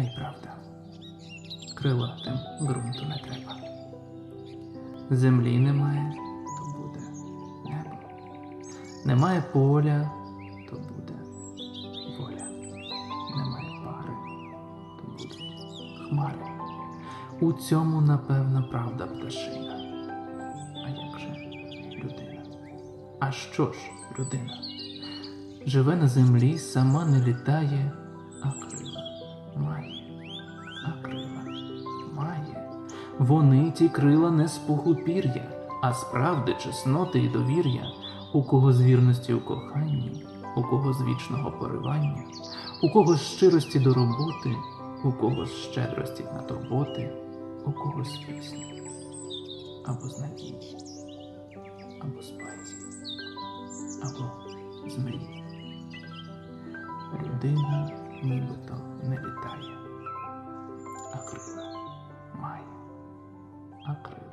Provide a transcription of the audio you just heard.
А й правда, крилатим ґрунту не треба. Землі немає, то буде небо. Немає поля, то буде воля. Немає пари, то будуть хмари. У цьому, напевно, правда пташина. А як же людина? А що ж людина? Живе на землі, сама не літає, а крила Вони ті крила не з пір'я, а з правди, чесноти і довір'я, у кого з вірності у коханні, у кого з вічного поривання, у кого з щирості до роботи, у кого з щедрості на турботи, у кого з пісні, або з надії, або з або з мрії. Людина нібито не літає, а